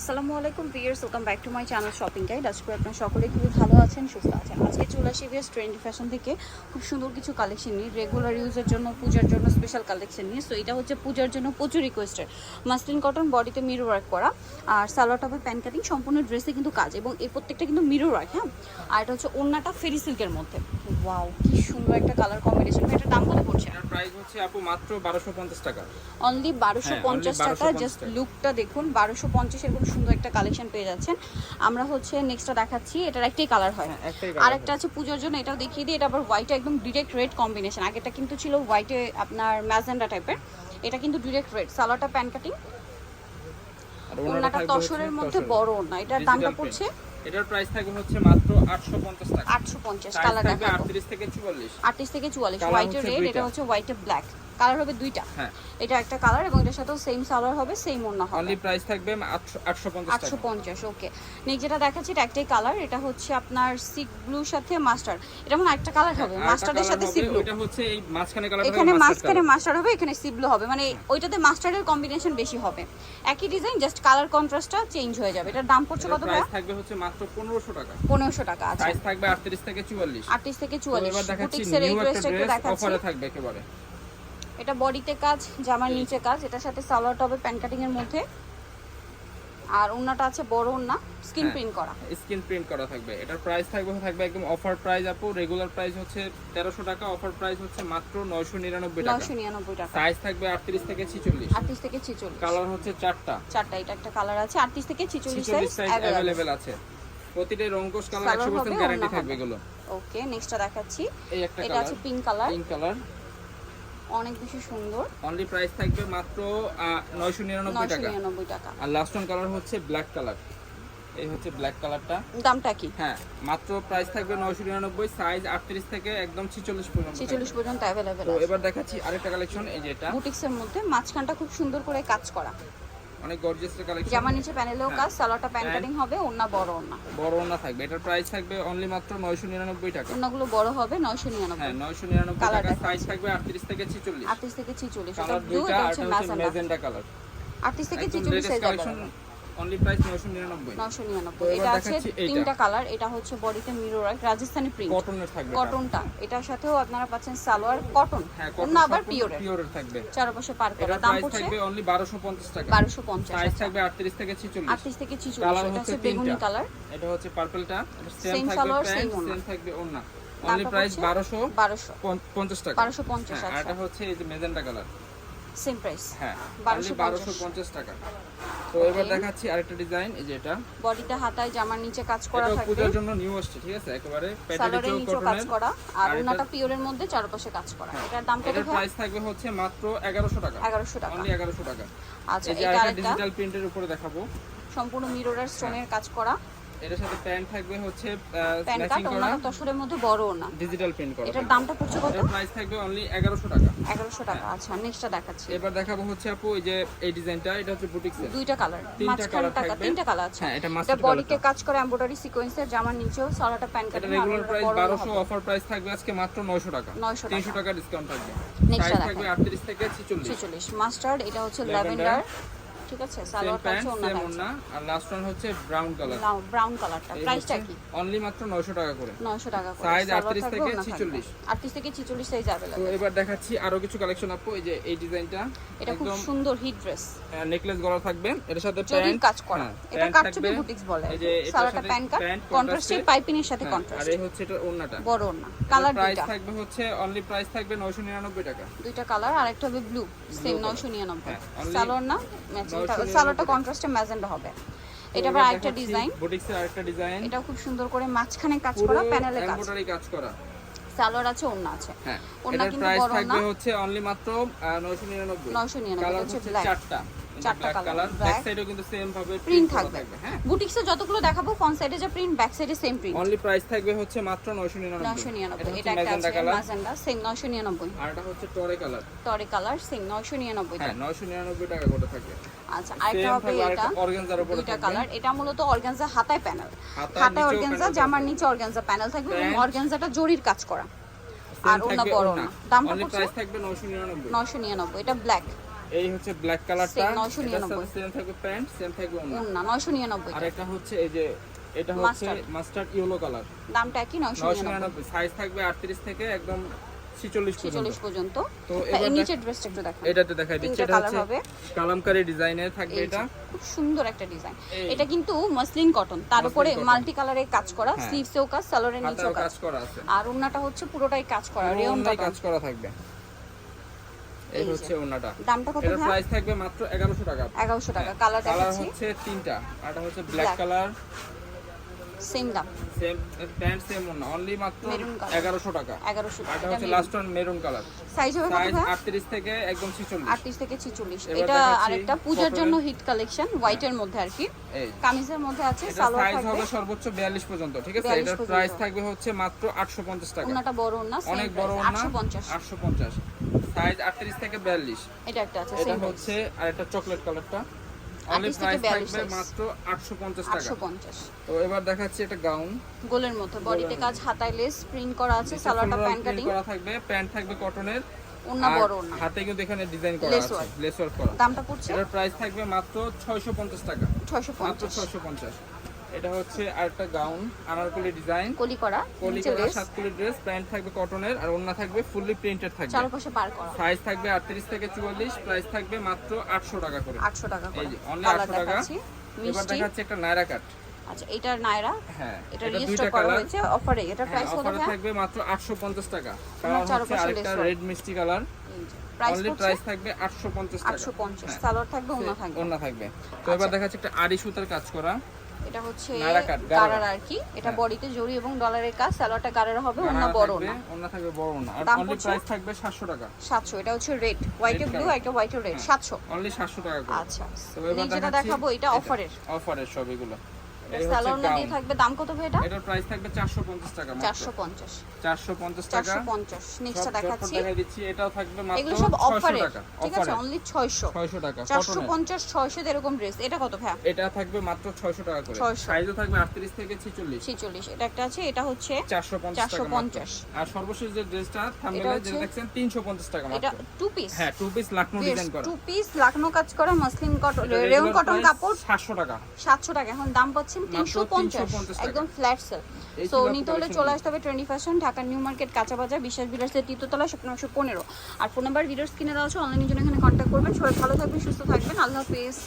আসসালামু আলাইকুম viewers welcome back to my channel shopping guide. আজকে আপনার সকলে খুবই ভালো আছেন সুস্থ আছেন। আজকে চলে আসি ভিয়ার্স ট্রেন্ডি ফ্যাশন থেকে। খুব সুন্দর কিছু কালেকশন নিয়ে রেগুলার ইউজের জন্য পূজার জন্য স্পেশাল কালেকশন নিয়ে। সো এটা হচ্ছে পূজার জন্য প্রচুর রিকোয়েস্টেড মাসলিন কটন বডিতে মিরর ওয়ার্ক করা। আর সালোয়ার টপে প্যান কাটিং সম্পূর্ণ ড্রেসে কিন্তু কাজ। এবং এই প্রত্যেকটা কিন্তু মিরর ওয়ার্ক হ্যাঁ? আর এটা হচ্ছে ওন্নাটা ফেরি সিল্কের মধ্যে। ওয়াও কি সুন্দর একটা কালার কম্বিনেশন এটার দাম কত পড়ছে? এটার প্রাইস হচ্ছে আপু মাত্র বারোশো পঞ্চাশ টাকা। অনলি বারোশো হ্যাঁ, পঞ্চাশ only টাকা। জাস্ট লুকটা দেখুন। বারোশো পঞ্চাশের খুব সুন্দর একটা কালেকশন পেয়ে যাচ্ছেন। আমরা হচ্ছে নেক্সটটা দেখাচ্ছি এটার একটাই কালার হয়। হ্যাঁ, আর একটা আছে পুজোর জন্য এটাও দেখিয়ে দিই এটা আবার হোয়াইটে একদম ডিরেক্ট রেড কম্বিনেশন আগেটা কিন্তু ছিল হোয়াইটে আপনার ম্যাজেন্ডা টাইপের এটা কিন্তু ডিরেক্ট রেড সালোয়ারটা প্যান কাটিং ওনাটা তসরের মধ্যে বড় ওনা এটার দামটা পড়ছে? এটার প্রাইস থাকবে হচ্ছে মাত্র আটশো পঞ্চাশ টাকা। আটশো পঞ্চাশ Size কালার থাকবে দেখাবো আটত্রিশ থেকে চুয়াল্লিশ। আটত্রিশ থেকে চুয়াল্লিশ Colour হোয়াইটে হচ্ছে রেড এটা হচ্ছে হোয়াইটে ব্ল্যাক কালার হবে দুইটা। হ্যাঁ। এটা একটা কালার এবং এটার সাথেও সেম সালোয়ার হবে সেম ওনা হবে। অনলি প্রাইস থাকবে আটশো আটশো পঞ্চাশ আটশো টাকা। পঞ্চাশ ওকে নেক্সট যেটা দেখাচ্ছি এটা একটাই কালার এটা হচ্ছে আপনার সিক ব্লুর সাথে মাস্টার এটা মনে হয় একটা কালার হবে আর মাস্টারের সাথে হবে, সি ব্লু ওইটা হচ্ছে এই মাঝখানে কালার এখানে মাঝখানে মাস্টার হবে এখানে সি ব্লু হবে। মানে ওইটাতে মাস্টারের কম্বিনেশন বেশি হবে। একই ডিজাইন জাস্ট কালার কন্ট্রাস্টটা চেঞ্জ হয়ে যাবে। এটার দাম পড়ছে কত প্রাইস থাকবে হচ্ছে মাত্র পনেরোশো টাকা। পনেরোশো টাকা আছে। সাইজ থাকবে আটত্রিশ থেকে চুয়াল্লিশ। আটত্রিশ থেকে তো চুয়াল্লিশ। এবার দেখাচ্ছি বুটিক্সের এই ড্রেসটা একটু দেখাচ্ছি। অফারে থাকবে একেবারে। এটা বডিতে কাজ জামার নিচে কাজ এটার সাথে সালোয়ার টবে প্যান কাটিং এর মধ্যে। আর ওন্নাটা আছে বড় ওন্না স্কিন হ্যাঁ। প্রিন্ট করা। স্ক্রিন প্রিন্ট করা থাকবে। এটার প্রাইস থাকবে থাকবে একদম অফার প্রাইস আপু রেগুলার প্রাইস হচ্ছে তেরোশো টাকা অফার প্রাইস হচ্ছে মাত্র নয়শো নিরানব্বই টাকা। নয়শো নিরানব্বই টাকা। সাইজ থাকবে আটত্রিশ থেকে ছিচল্লিশ। আটত্রিশ থেকে ছিচল্লিশ। কালার হচ্ছে চারটা। চারটা এটা একটা কালার আছে আটত্রিশ থেকে ছিচল্লিশ ছিচল্লিশ সাইজ সাইজ অ্যাভেলেবেল আছে। প্রতিটা রঙ্কশ কালার Colour একশো হবে, পার্সেন্ট গ্যারান্টি থাকবে। এগুলো। ওকে নেক্সটটা দেখাচ্ছি। এই একটা এটা আছে পিঙ্ক কালার পিঙ্ক কালার অনেক বেশি সুন্দর। অনলি প্রাইস থাকবে মাত্র নয়শো নিরানব্বই নয়শো টাকা নিরানব্বই টাকা। আর লাস্ট ওয়ান কালার হচ্ছে ব্ল্যাক কালার এই হচ্ছে ব্ল্যাক কালারটা দামটা কি? হ্যাঁ মাত্র প্রাইস থাকবে নয়শো নিরানব্বই সাইজ আটত্রিশ থেকে একদম ছিচল্লিশ পর্যন্ত ছেচল্লিশ পর্যন্ত পর্যন্ত অ্যাভেলেবেল তো এবার দেখাচ্ছি আরেকটা কালেকশন এই যে এটা। বুটিক্সের মধ্যে মাঝখানটা খুব সুন্দর করে কাজ করা। অনেক গর্জিয়াস কালেকশন জামা নিচে প্যানেলেও হ্যাঁ। কাজ সালোয়ারটা প্যান কাটিং হবে ওন্না বড় ওন্না বড় ওন্না থাকবে। এটার প্রাইস থাকবে অনলি মাত্র নয়শো নিরানব্বই টাকা। ওন্নাগুলো বড় হবে নয়শো হ্যাঁ নিরানব্বই নয়শো নিরানব্বই Colour টাকা। দেখাচ্ছি। সাইজ থাকবে আটত্রিশ থেকে ছিচল্লিশ। আটত্রিশ থেকে ছিচল্লিশ এটা কালার ব্লু আর হচ্ছে ম্যাজেন্ডা কালার আটত্রিশ থেকে একদম ছিচল্লিশ latest size collection only price নয়শো নিরানব্বই। নয়শো তো নিরানব্বই এবার এটা আছে তিনটা কালার এটা হচ্ছে বডিতে মিরর রাজস্থানি প্রিন্ট কটনের থাকবে কটনটা এটার সাথেও আপনারা পাচ্ছেন সালোয়ার কটন হ্যাঁ অন্য আবার পিওরের পিওরের থাকবে। চারপাশে পার করা দাম পড়ছে থাকবে অনলি বারোশো পঞ্চাশ টাকা। বারোশো পঞ্চাশ সাইজ থাকবে আটত্রিশ থেকে ছিচল্লিশ। আটত্রিশ থেকে ছিচল্লিশ Colour এটা হচ্ছে বেগুনি কালার এটা হচ্ছে পার্পলটা সেম থাকবে সালোয়ার, সেম থাকবে ওড়না। অনলি প্রাইস পড়ছে বারোশো বারোশো। পঞ্চাশ টাকা। বারোশো পঞ্চাশ হ্যাঁ, আর আচ্ছা। এটা হচ্ছে এই যে মেজেন্টা কালার সেম প্রাইস হ্যাঁ 1250 টাকা। তো এবার দেখাচ্ছি আরেকটা ডিজাইন এই যে এটা বডিতে হাতায় জামার নিচে কাজ করা এটা পূজার জন্য নিউ আসছে ঠিক আছে? একেবারে প্যাটেরিচো নিচেও কাজ করা। আর ওনাটা পিওরের মধ্যে চারপাশে কাজ করা। এটার দাম কত প্রাইস থাকবে হচ্ছে মাত্র এগারোশো টাকা। এগারোশো টাকা। অনলি এগারোশো টাকা। আচ্ছা এটা ডিজিটাল প্রিন্টের উপরে দেখাবো। সম্পূর্ণ মিররের স্টোনের কাজ করা। এটার সাথে প্যান্ট থাকবে হচ্ছে ম্যাচিং করা। তসরের মধ্যে বড় ওনা ডিজিটাল প্রিন্ট করা। এটার দামটা পড়ছে কত? এটার প্রাইস থাকবে অনলি এগারোশো টাকা। এগারোশো টাকা আচ্ছা নেক্সটটা দেখাচ্ছি। এবার দেখাবো হচ্ছে আপু এই যে এই ডিজাইনটা এটা হচ্ছে বুটিক্সের দুইটা কালার তিনটা টাকা থাকবে। তিনটা কালার আছে হ্যাঁ, এটা এটা mustard বডিতে কাজ করে এমব্রয়ডারি সিকোয়েন্সের জামার নিচেও সালোয়ারটা প্যান কাটিং রেগুলার প্রাইস বারোশো অফার প্রাইস থাকবে আজকে মাত্র নয়শো টাকা। 900 তিনশো টাকা। ডিসকাউন্ট থাকবে। Next সাইজ টা থাকবে দেখাই। আটত্রিশ থেকে ছিচল্লিশ। ছেচল্লিশ। মাস্টার্ড এটা হচ্ছে। ল্যাভেন্ডার ঠিক আছে? সালোয়ারটা প্যান্ট হচ্ছে ওড়না আর লাস্ট ওয়ান হচ্ছে ব্রাউন কালার ব্রাউন কালারটা প্রাইসটা কি? অনলি মাত্র নয়শো টাকা করে। নয়শো টাকা করে। সালোয়ার 38 থেকে 46 38 থেকে ছিচল্লিশ সাইজ তো এবার দেখাচ্ছি আরও কিছু কালেকশন আপু এই যে এই ডিজাইনটা এটা খুব সুন্দর হিট ড্রেস নেকলেস গলা থাকবে। এর সাথে প্যান্ট কাজ করা। এটা কাটছবি বুটিক্স বলে। এই যে সালোয়ারটা সাথে প্যান কাট প্যান্ট পাইপিং এর সাথে হ্যাঁ, আর এই হচ্ছে এটা ওড়নাটা। বড় ওড়না। কালার প্রাইস দুইটা। থাকবে হচ্ছে অনলি প্রাইস থাকবে 999 টাকা। দুইটা কালার আর একটা হবে ব্লু সেম color। 999 হ্যাঁ, সালোয়ার না ম্যাচিং 999 সালোয়ারটা কন্ট্রাস্টে ম্যাজেন্ডা হবে। এটা আবার আরেকটা ডিজাইন বুটিক্সের আরেকটা ডিজাইন এটা খুব সুন্দর করে মাঝখানে কাজ করা প্যানেলে কাজ। এমব্রয়ডারি কাজ করা। সালোয়ার আছে ওড়না আছে। হ্যাঁ এটার কিন্তু বড় না। হচ্ছে অনলি মাত্র 999 999 হচ্ছে হচ্ছে চারটা। চারটা কালার ব্যাক সাইডেও কিন্তু সেম ভাবে প্রিন্ট থাকবে। হ্যাঁ। বুটিক্সে যতগুলো দেখাবো ফ্রন্ট সাইডে যে প্রিন্ট ব্যাক সাইডে সেম প্রিন্ট অনলি প্রাইস থাকবে হচ্ছে মাত্র 999 নয়শো নিরানব্বই। এটা এটা একটা আছে সেম আর এটা হচ্ছে টরে কালার তরে কালার সেম নয়শো নিরানব্বই। হ্যাঁ 999 টাকা করে থাকবে আচ্ছা আরেকটা হবে এটা। অর্গানজার উপরে দুইটা কালার এটা মূলত অর্গানজা হাতায় প্যানেল হাতায় হাতায় অর্গানজা জামার নিচে অর্গানজা প্যানেল থাকবে এবং অর্গানজাটা জরির কাজ করা। আর ওনা বড় না। দামটা অনলি প্রাইস থাকবে 999 নয়শো নিরানব্বই এটা ব্ল্যাক এই হচ্ছে ব্ল্যাক কালারটা 999 সেম থাকবে প্যান্ট সেম থাকবে ওড়না। না আর একটা হচ্ছে এই যে এটা হচ্ছে মাস্টার্ড ইয়েলো কালার দামটা কি নয়শো নয়শো নিরানব্বই। নিরানব্বই সাইজ থাকবে আটত্রিশ থেকে একদম ছিচল্লিশ পর্যন্ত। তো হ্যাঁ, এবার নিচের ড্রেসটা একটু দেখেন। এটাতে দেখাই দিচ্ছি। এটা হচ্ছে হবে। ডিজাইনের থাকবে এটা। খুব সুন্দর একটা ডিজাইন। এটা কিন্তু মসলিন কটন তার উপরে। মাল্টি কালারের কাজ করা হ্যাঁ। স্লিভসেও কাজ সালোয়ারের নিচেও কাজ। করা আছে। আর ওন্নাটা হচ্ছে পুরোটাই কাজ করা রেয়ন কাজ করা থাকবে। এই হচ্ছে দামটা কত প্রাইস থাকবে মাত্র এগারোশো টাকা। এগারোশো টাকা কালার কালার দেখাচ্ছি। হচ্ছে তিনটা। হচ্ছে ব্ল্যাক কালার সেম দাম। সেম প্যান্ট সেম ওড়না। অনলি মাত্র Maroon color। এগারোশো টাকা। এটা হচ্ছে last one maroon colour size হবে কত সাইজ ভাই? আটত্রিশ থেকে একদম ছিচল্লিশ। আটত্রিশ থেকে ছিচল্লিশ। এবার এটা আরেকটা পূজার জন্য এর। হিট কালেকশন হোয়াইটের মধ্যে আর কি। কামিজের মধ্যে আছে সালোয়ার সাইজ হবে সর্বোচ্চ বিয়াল্লিশ পর্যন্ত ঠিক আছে? 42 এটার প্রাইস থাকবে হচ্ছে মাত্র আটশো পঞ্চাশ টাকা। ওনাটা বড় না অনেক বড় পঞ্চাশ। আটশো পঞ্চাশ। সাইজ আটত্রিশ থেকে বিয়াল্লিশ। এটা একটা আছে এটা হচ্ছে আর একটা চকলেট কালারটা অনলি 38 থেকে প্রাইস থাকবে মাত্র আটশো পঞ্চাশ টাকা। আটশো পঞ্চাশ। তো এবার দেখাচ্ছি একটা গাউন গোলের মতো বডিতে কাজ হাতায় লেস প্রিন্ট করা আছে সালোয়ারটা প্যান্ট কাটিং করা থাকবে প্যান্ট থাকবে কটনের ওন্না বড় ওন্না হাতে কিন্তু এখানে ডিজাইন করা আছে লেস ওয়ার্ক করা। দামটা পড়ছে? এটার প্রাইস থাকবে মাত্র 650 টাকা। ছয়শো মাত্র পঞ্চাশ। 650 এটা হচ্ছে আরেকটা গাউন আনারকলি ডিজাইন। কলি করা কলি করা লেস সাতকলি ড্রেস প্যান্ট থাকবে কটনের আর ওন্না থাকবে ফুললি প্রিন্টেড থাকবে। চারপাশে পার করা। সাইজ থাকবে 38 থেকে 44 প্রাইস থাকবে মাত্র 800 টাকা করে। আটশো টাকা এই করে যে অনলি 800 টাকা। এবার মিষ্টি। দেখাচ্ছি একটা নায়রা কাট আচ্ছা এটার নায়রা? হ্যাঁ এটা এটা রিস্টক করা হয়েছে অফারে এটা প্রাইস কত অফারে থাকবে মাত্র 850 টাকা। কালার হচ্ছে আরেকটা রেড মিষ্টি কালার প্রাইস অনলি প্রাইস থাকবে 850 টাকা। আটশো পঞ্চাশ। হ্যাঁ। সালোয়ার থাকবে ওনা থাকবে। ওন্না থাকবে। তো এবার দেখাচ্ছি একটা আড়ি সুতার কাজ করা। এটা হচ্ছে গারার আর কি এটা হ্যাঁ। বডিতে জড়ি এবং ডলারের কাজ সালোয়ারটা গারার হবে অন্য বড় না। ওন্না থাকবে বড় না। আর দাম অনলি প্রাইস থাকবে 700 টাকা। সাতশো এটা হচ্ছে red white blue color। White red হ্যাঁ। সাতশো। অনলি 700 টাকা আচ্ছা। তো এবার যেটা দেখাবো এটা অফারের অফারের সব এগুলো। সালোয়ার না দিয়ে থাকবে দাম কত ভাই এটা? এটার প্রাইস থাকবে 450 টাকা মাত্র। চারশো পঞ্চাশ। 450 টাকা। চারশো পঞ্চাশ। নেক্সটটা দেখাচ্ছি। দেখাই দিচ্ছি। এটাও থাকবে মাত্র এগুলো সব অফারে ঠিক আছে অনলি ছয়শো। 600 টাকা চারশো কটনের পঞ্চাশ ছয়শো এরকম ড্রেস এটা কত ভাই এটা থাকবে মাত্র 600 টাকা করে। সাইজও থাকবে 38 থেকে 46 ছেচল্লিশ। এটা একটা আছে এটা হচ্ছে 450 টাকা মাত্র। 450 আর সর্বশেষ যে ড্রেসটা থাম্বনেলে দেখছেন 350 টাকা এটা টু পিস হ্যাঁ টু পিস লাকনো ডিজাইন করা। টু পিস লাকনো কাজ করা মসলিন কটন রেয়ন কটন কাপড়। 700 টাকা। সাতশো টাকা। এখন দাম পাচ্ছেন তিনশো পঞ্চাশ 350 একদম ফ্ল্যাট সেল সো নিতে হলে চলে আসতে হবে twenty fashion Dhaka new market কাঁচা বাজার বিশ্বাস বিলাসের তৃতীয়তলা স্বপ্ন একশো পনেরো। আর ফোন নাম্বার ভিডিওস কিনে দেওয়া আছে অনলাইনের জন্য এখানে কন্ট্যাক্ট করবেন। সবাই ভালো থাকবেন সুস্থ থাকবেন। আল্লাহ হাফিজ।